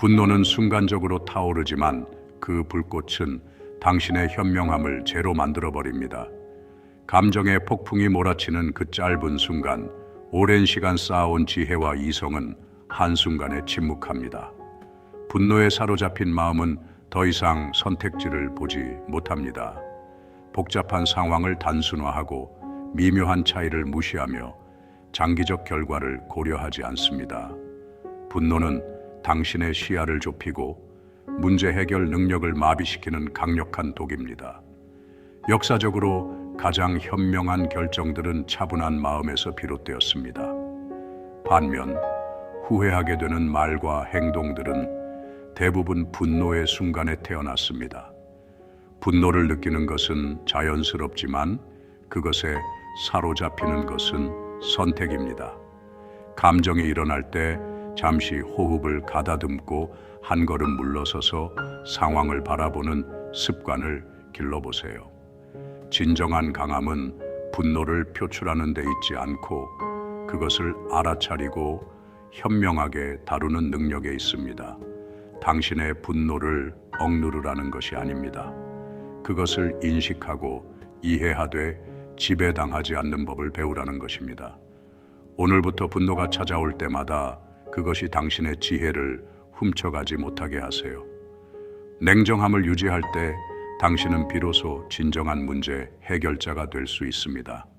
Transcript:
분노는 순간적으로 타오르지만 그 불꽃은 당신의 현명함을 제로 만들어 버립니다. 감정의 폭풍이 몰아치는 그 짧은 순간, 오랜 시간 쌓아온 지혜와 이성은 한순간에 침묵합니다. 분노에 사로잡힌 마음은 더 이상 선택지를 보지 못합니다. 복잡한 상황을 단순화하고 미묘한 차이를 무시하며 장기적 결과를 고려하지 않습니다. 분노는 당신의 시야를 좁히고 문제 해결 능력을 마비시키는 강력한 독입니다. 역사적으로 가장 현명한 결정들은 차분한 마음에서 비롯되었습니다. 반면 후회하게 되는 말과 행동들은 대부분 분노의 순간에 태어났습니다. 분노를 느끼는 것은 자연스럽지만 그것에 사로잡히는 것은 선택입니다. 감정이 일어날 때 잠시 호흡을 가다듬고 한 걸음 물러서서 상황을 바라보는 습관을 길러보세요. 진정한 강함은 분노를 표출하는 데 있지 않고 그것을 알아차리고 현명하게 다루는 능력에 있습니다. 당신의 분노를 억누르라는 것이 아닙니다. 그것을 인식하고 이해하되 지배당하지 않는 법을 배우라는 것입니다. 오늘부터 분노가 찾아올 때마다 그것이 당신의 지혜를 훔쳐가지 못하게 하세요. 냉정함을 유지할 때 당신은 비로소 진정한 문제 해결자가 될 수 있습니다.